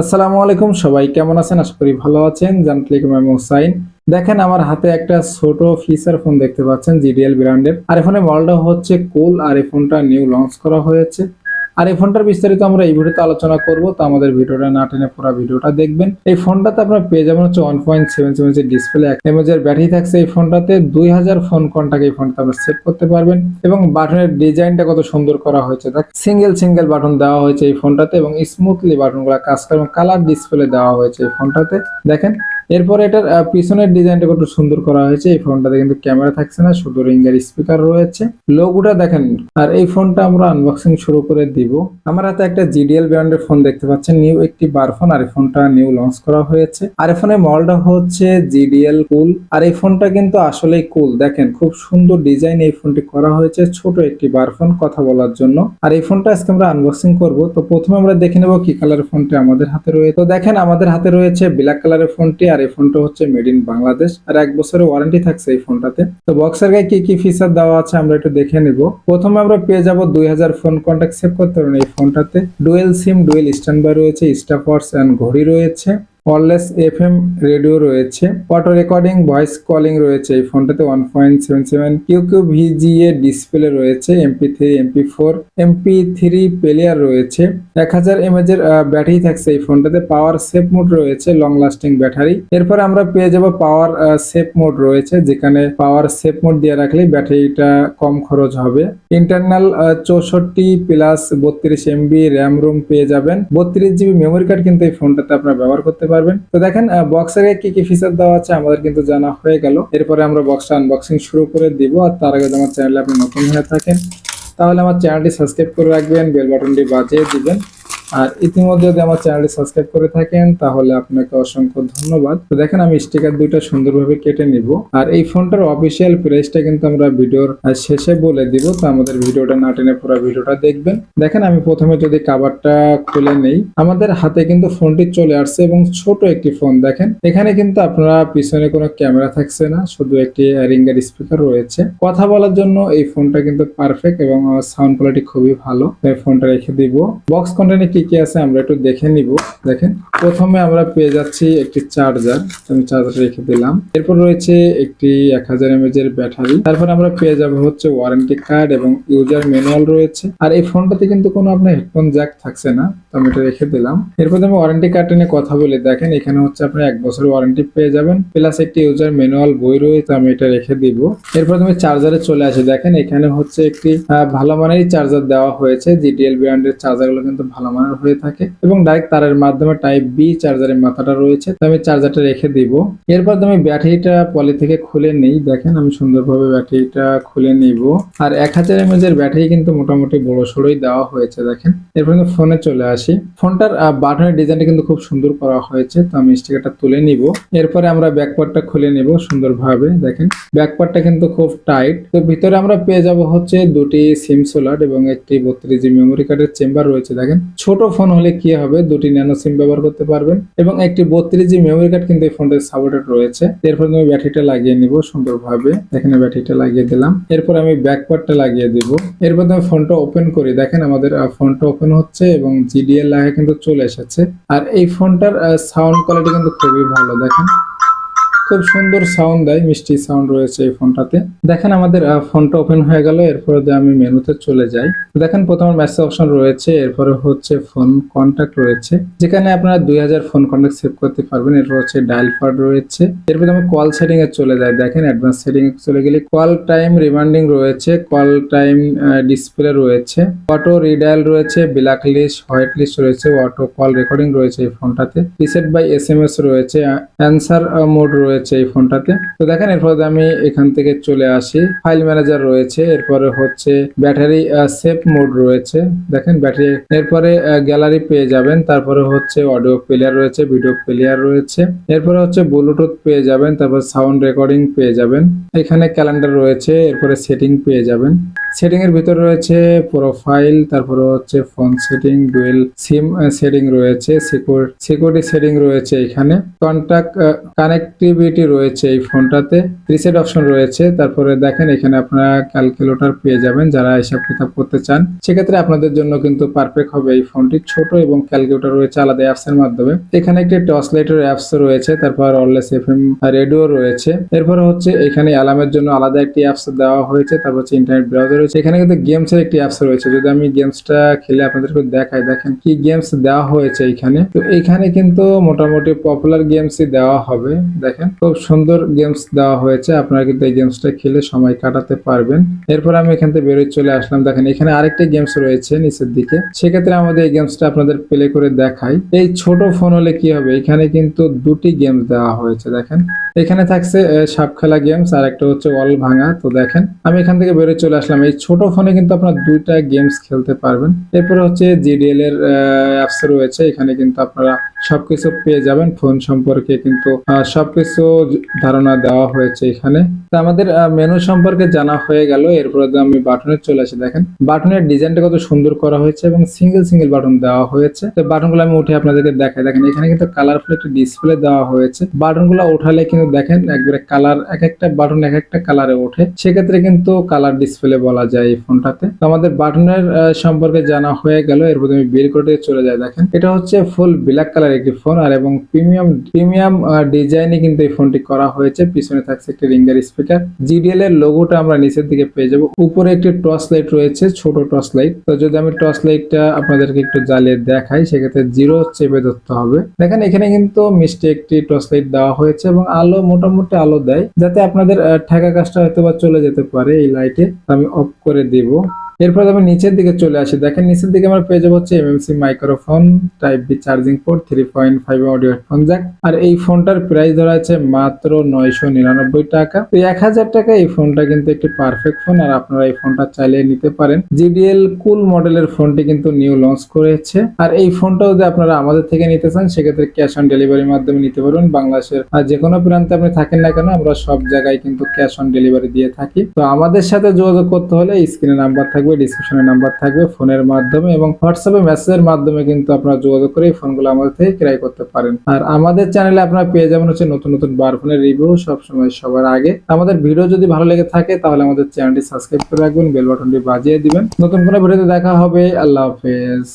আসসালামু আলাইকুম, সবাই কেমন আছেন? আশা করি ভালো আছেন। জানতলিকুম আমি হুসাইন দেখেন, আমার হাতে একটা ছোট ফিচার ফোন দেখতে পাচ্ছেন, জিডিএল ব্র্যান্ডের। আর ফোনের মডেলটা হচ্ছে কুল আর এই ফোনটা নিউ লঞ্চ করা হয়েছে। আর এই ফোনটার বিস্তারিত আমরা এই ভিডিওতে আলোচনা করব, তো আমাদের ভিডিওটা না টেনে পুরো ভিডিওটা দেখবেন। এই ফোনটাতে আপনার পেয়ে যাবেন হচ্ছে one point seven seven display এমএজের battery থাকছে এই ফোনটাতে, দুই হাজার ফোন কন্টাক্ট এই ফোনটা আপনার সেভ করতে পারবেন এবং বাটনের ডিজাইনটা কত সুন্দর করা হয়েছে। দেখ সিঙ্গেল সিঙ্গেল বাটন দেওয়া হয়েছে এই ফোনটাতে এবং স্মুথলি বাটনগুলো কাজ করে এবং কালার ডিসপ্লে দেওয়া হয়েছে এই ফোনটাতে। দেখেন এরপর এটার পিছনের ডিজাইনটা কত সুন্দর করা হয়েছে। এই ফোনটাতে কিন্তু ক্যামেরা থাকছে না, শুধু রিঙ্গার স্পিকার রয়েছে। লোগোটা দেখেন, আর এই ফোনটা আমরা আনবক্সিং শুরু করে দিব। আমার হাতে একটা জিডিএল ব্র্যান্ডের ফোন দেখতে পাচ্ছেন, নিউ একটি বার ফোন, আর এই ফোনটা নিউ লঞ্চ করা হয়েছে। আর এই ফোনের মডেলটা হচ্ছে জিডিএল কুল আর এই ফোনটা কিন্তু আসলেই কুল দেখেন, খুব সুন্দর ডিজাইন এই ফোনটি করা হয়েছে, ছোট একটি বার ফোন, কথা বলার জন্য। আর এই ফোনটা আজকে আমরা আনবক্সিং করব। তো প্রথমে আমরা দেখে নেব কি কালারের ফোনটি আমাদের হাতে রয়েছে তো দেখেন, আমাদের হাতে রয়েছে ব্ল্যাক কালারের ফোনটি এই ফোনটা হচ্ছে মেড ইন বাংলাদেশ। আর এক বছরের ওয়ারেন্টি থাকছে এই ফোনটাতে। তো বক্সের গায়ে কি কি ফিচার দেওয়া আছে আমরা একটু দেখে নিব। প্রথমে আমরা পেয়ে যাব দুই হাজার ফোন কন্ট্যাক্ট সেভ করতে পারবেন এই ফোনটাতে। ডুয়েল সিম ডুয়েল স্ট্যান্ডবাই রয়েছে স্টাফার্স অ্যান্ড ঘড়ি রয়েছে। ওয়ারলেস এফ এম রেডিও রয়েছে অটো রেকর্ডিং ভয়েস কলিং রয়েছে, এই ফোনটাতে one point seven seven Q Q VGA display রয়েছে MP three MP four MP three player রয়েছে, এক হাজার এমএজ এর ব্যাটারি থাকছে এই ফোনটাতে পাওয়ার সেফ মোড রয়েছে লং লাস্টিং ব্যাটারি এরপর আমরা পেয়ে যাব পাওয়ার সেফ মোড রয়েছে, যেখানে পাওয়ার সেফ মোড দিয়ে রাখলে ব্যাটারিটা কম খরচ হবে। ইন্টারনাল চৌষট্টি প্লাস বত্রিশ এমবি র্যাম রুম পেয়ে যাবেন। বত্রিশ জিবি মেমোরি কার্ড কিন্তু এই ফোনটাতে আপনারা ব্যবহার করতে পারবেন। তো দেখেন বক্সের কি কি ফিচার দেওয়া আছে আমাদের কিন্তু জানা হয়ে গেল। এরপরে আমরা বক্সটা আনবক্সিং শুরু করে দিব। আর তার আগে আমার চ্যানেলে আপনি নতুন হয়ে থাকেন, তাহলে আমার চ্যানেলটি সাবস্ক্রাইব করে রাখবেন বেল বাটনটি বাজিয়ে দিবেন। আর ইতিমধ্যে যদি আমার চ্যানেলটি সাবস্ক্রাইব করে থাকেন, তাহলে আপনাকে অসংখ্য ধন্যবাদ। তো দেখেন, আমি স্টিকার দুইটা সুন্দরভাবে কেটে নিব। আর এই ফোনটার অফিসিয়াল প্রাইসটা কিন্তু আমরা ভিডিওর শেষে বলে দিব। তো আমাদের ভিডিওটা না টেনে পুরো ভিডিওটা দেখবেন। দেখেন, আমি প্রথমে যদি কাভারটা খুলে নেই, আমাদের হাতে কিন্তু ফোনটি চলে আসছে এবং ছোট একটি ফোন। দেখেন, এখানে কিন্তু আপনারা পিছনে কোনো ক্যামেরা থাকছে না, শুধু একটি রিঙ্গার স্পিকার রয়েছে। কথা বলার জন্য এই ফোনটা কিন্তু পারফেক্ট এবং সাউন্ড কোয়ালিটি খুবই ভালো। ফোনটা রেখে দিব। বক্স কন্টেন্টে কি কি আছে আমরা একটু দেখে নিব। দেখেন, প্রথমে আমরা পেয়ে যাচ্ছি একটি চার্জার। আমি চার্জার রেখে দিলাম। এরপর রয়েছে একটি এক হাজার এর ব্যাটারি। তারপর আমরা পেয়ে যাব হচ্ছে ওয়ারেন্টি কার্ড এবং ইউজার ম্যানুয়াল রয়েছে। আর এই ফোনটাতে কিন্তু কোনো আপনার হেডফোন জ্যাক থাকছে না, তো আমি এটা রেখে দিলাম। এরপর আমি ওয়ারেন্টি কার্ড নিয়ে কথা বলে, দেখেন এখানে হচ্ছে আপনি এক বছর ওয়ারেন্টি পেয়ে যাবেন প্লাস একটি ইউজার ম্যানুয়াল বই রয়েছে, আমি এটা রেখে দিব। এরপর তুমি চার্জারে চলে আসি। দেখেন এখানে হচ্ছে একটি ভালো মানেরই চার্জার দেওয়া হয়েছে জিটিএল ব্র্যান্ডের চার্জারগুলো কিন্তু ভালো মানের হয়ে থাকে এবং ডাইরেক্ট তারের মাধ্যমে টাইপ বি চার্জারের মাথাটা রয়েছে। তো আমি চার্জারটা রেখে দিব। এরপর তুমি ব্যাটারিটা পলি থেকে খুলে নেই। দেখেন, আমি সুন্দরভাবে ব্যাটারিটা খুলে নিব। আর এক হাজার এমএজ এর ব্যাটারি কিন্তু মোটামুটি বড় সড়োই দেওয়া হয়েছে, দেখেন। এরপর কিন্তু ফোনে চলে আসি। ফোনটার বাটনের ডিজাইনটা কিন্তু খুব সুন্দর করা হয়েছে। তো আমি স্টিকারটা তুলে নিব। এরপরে আমরা ব্যাকপার্টটা খুলে নিব সুন্দরভাবে, দেখেন। ব্যাকপার্টটা কিন্তু খুব টাইট তো ভিতরে আমরা পেয়ে যাব হচ্ছে দুটি সিম সোলার এবং একটি বত্রিশ জি মেমোরি কার্ডের চেম্বার রয়েছে, দেখেন। ছোট ফোন হলে কি হবে? দুটি ন্যানো সিম ব্যবহার করতে পারবেন এবং একটি বত্রিশ জি মেমোরি কার্ড কিন্তু এই ফোনটার সাপোর্টেড রয়েছে। এরপর আমি ব্যাটারিটা লাগিয়ে নিব সুন্দরভাবে। এখানে ব্যাটারিটা লাগিয়ে দিলাম। এরপর আমি ব্যাকপার্টটা লাগিয়ে দিব। এরপর আমি ফোনটা ওপেন করি। দেখেন আমাদের ফোনটা ওপেন হচ্ছে এবং জিডিএল লাগা কিন্তু চলে এসেছে। আর এই ফোনটার সাউন্ড কোয়ালিটি কিন্তু খুবই ভালো। দেখেন খুব সুন্দর সাউন্ড দেয়, মিষ্টি সাউন্ড রয়েছে এই ফোনটাতে। দেখেন আমাদের ফোনটা ওপেন হয়ে গেল, এরপরে আমি মেনুতে চলে যাই। দেখেন প্রথমে মেসেজ অপশন রয়েছে, এরপরে হচ্ছে ফোন কন্ট্যাক্ট রয়েছে, যেখানে আপনারা দুই হাজার ফোন কন্ট্যাক্ট সেভ করতে পারবেন। এরপর হচ্ছে ডায়াল পার্ট রয়েছে, এরপরে আমি কল সেটিং এ চলে যাই। দেখেন অ্যাডভান্স সেটিং এ চলে গেলে কল টাইম রিমাইন্ডিং রয়েছে কল টাইম ডিসপ্লে রয়েছে অটো রিডায়াল রয়েছে ব্ল্যাক লিস্ট হোয়াইট লিস্ট রয়েছে অটো কল রেকর্ডিং রয়েছে এই ফোনটাতে। Reset by S M S রয়েছে অ্যান্সার মোড রয়েছে। এই ফোনটাতে। তো দেখেন, এরপর আমি এখান থেকে চলে আসি ফাইল ম্যানেজার রয়েছে, এরপরে হচ্ছে ব্যাটারি সেফ মোড রয়েছে। দেখেন ব্যাটারি এরপরে গ্যালারি পেয়ে যাবেন, তারপরে হচ্ছে অডিও প্লেয়ার রয়েছে ভিডিও প্লেয়ার রয়েছে। এরপরে হচ্ছে ব্লুটুথ পেয়ে যাবেন, তারপর সাউন্ড রেকর্ডিং পেয়ে যাবেন। এখানে ক্যালেন্ডার রয়েছে, এরপরে সেটিং পেয়ে যাবেন। সেটিং এর ভিতর রয়েছে প্রোফাইল তারপরে হচ্ছে phone setting dual SIM setting রয়েছে সিকিউরিটি সেটিং রয়েছে এখানে। কন্টাক্ট কানেক্টিভিটি কানেক্টিভিটি রয়েছে এই ফোনটাতে রিসেট অপশন রয়েছে। তারপরে দেখেন এখানে আপনারা ক্যালকুলেটর পেয়ে যাবেন যারা হিসাব কিতাব করতে চান। সেক্ষেত্রে আপনাদের জন্য কিন্তু পারফেক্ট হবে এই ফোনটি। ছোট এবং ক্যালকুলেটর রয়েছে আলাদা অ্যাপস এর মাধ্যমে। এখানে একটি টর্চ লাইটের অ্যাপস রয়েছে, তারপর অনলেস এফ এম রেডিও রয়েছে। এরপর হচ্ছে এখানে অ্যালার্মের জন্য আলাদা একটি অ্যাপস দেওয়া হয়েছে, তারপর হচ্ছে ইন্টারনেট ব্রাউজার রয়েছে। এখানে কিন্তু গেমস এর একটি অ্যাপস রয়েছে। যদি আমি গেমসটা খেলে আপনাদেরকে দেখাই, দেখেন কি গেমস দেওয়া হয়েছে এখানে। তো এখানে কিন্তু মোটামুটি পপুলার গেমসই দেওয়া হবে, দেখেন। খুব সুন্দর গেমস দেওয়া হয়েছে। আপনারা কিন্তু এই গেমসটা খেলে সময় কাটাতে পারবেন। এরপর আমি এখান থেকে বেরোয় চলে আসলাম। দেখেন, এখানে আরেকটি গেমস রয়েছে নিচের দিকে। সেক্ষেত্রে আমাদের এই গেমসটা আপনাদের প্লে করে দেখাই। এই ছোট ফোন হলে কি হবে? এখানে কিন্তু দুটি গেমস দেওয়া হয়েছে, দেখেন। এখানে থাকছে সাপ খেলা গেমস আর একটা হচ্ছে ওয়াল ভাঙা। তো দেখেন, আমি এখান থেকে বেরোয় চলে আসলাম। এই ছোট ফোনে কিন্তু আপনারা দুইটা গেমস খেলতে পারবেন। এরপরে হচ্ছে জিডিএল এর অ্যাপস রয়েছে। এখানে কিন্তু আপনারা সবকিছু পেয়ে যাবেন। ফোন সম্পর্কে কিন্তু সবকিছু ধারণা দেওয়া হয়েছে এখানে। তো আমাদের মেনু সম্পর্কে জানা হয়ে গেল, এরপরে আমি বাটনে চলে আসি, দেখেন। বাটনের ডিজাইনটা কত সুন্দর করা হয়েছে এবং সিঙ্গেল সিঙ্গেল বাটন দেওয়া হয়েছে। তো বাটনগুলো আমি উঠে আপনাদেরকে দেখাই। দেখেন, এখানে কিন্তু কালারফুল একটা ডিসপ্লে দেওয়া হয়েছে। বাটনগুলো উঠালে কিন্তু দেখেন, একবারে কালার এক একটা বাটন এক একটা কালারে ওঠে। সেক্ষেত্রে কিন্তু কালার ডিসপ্লে বলা যায় এই ফোনটাতে। তো আমাদের বাটনের সম্পর্কে জানা হয়ে গেল, এরপর আমি বের করে চলে যাই, দেখেন। এটা হচ্ছে ফুল ব্ল্যাক কালার একটি ফোন আর এবং প্রিমিয়াম প্রিমিয়াম ডিজাইনে কিন্তু এই ফোনটি করা হয়েছে। পিছনে থাকছে একটি রিঙ্গার জিডিএল এর লোগোটা আমরা নিচের দিকে পেয়ে যাব। উপরে একটি টর্চ লাইট রয়েছে, ছোট টর্চ লাইট তো যদি আমি টর্চ লাইটটা আপনাদেরকে একটু জ্বালিয়ে দেখাই, সেক্ষেত্রে জিরো চেপে ধরতে হবে। দেখেন, এখানে কিন্তু মিষ্টি একটি টর্চ লাইট দেওয়া হয়েছে এবং আলো, মোটামুটি আলো দেয়। যাতে আপনাদের ঠেকা কাজটা হয়তো বা চলে যেতে পারে এই লাইটে আমি অফ করে দিব। এরপর আমি নিচের দিকে চলে আসি। দেখেন, নিচের দিকে আমার পেয়ে যাব হচ্ছে MMC microphone type B charging port three point five audio headphone jack আর এই ফোনটার প্রাইস ধরা আছে মাত্র নয়শো নিরানব্বই টাকা। তো এক হাজার টাকা এই ফোনটা কিন্তু একটি পারফেক্ট ফোন আর আপনারা এই ফোনটা চাইলে নিতে পারেন। জিডিএল কুল মডেলের ফোনটি কিন্তু নিউ লঞ্চ করেছে। আর এই ফোনটা যদি আপনারা আমাদের থেকে নিতে চান, সেক্ষেত্রে ক্যাশ অন ডেলিভারির মাধ্যমে নিতে পারবেন। বাংলাদেশের আর যে কোনো প্রান্তে আপনি থাকেন না কেন, আমরা সব জায়গায় কিন্তু ক্যাশ অন ডেলিভারি দিয়ে থাকি। তো আমাদের সাথে যোগাযোগ করতে হলে স্ক্রিনে নাম্বার থাকবে ডিসক্রিপশনে নাম্বার থাকবে ফোনের মাধ্যমে এবং হোয়াটসঅ্যাপে মেসেজের মাধ্যমে কিন্তু আপনারা যোগাযোগ করে এই ফোনগুলো আমাদের থেকে ক্রয় করতে পারেন। আর আমাদের চ্যানেলে আপনারা পেয়ে যাবেন হচ্ছে নতুন নতুন বার ফোনের রিভিউ সবসময় সবার আগে। আমাদের ভিডিও যদি ভালো লেগে থাকে তাহলে আমাদের চ্যানেলটি সাবস্ক্রাইব করে রাখবেন বেল বাটনটি বাজিয়ে দিবেন। নতুন কোনো ভিডিওতে দেখা হবে, আল্লাহ হাফেজ।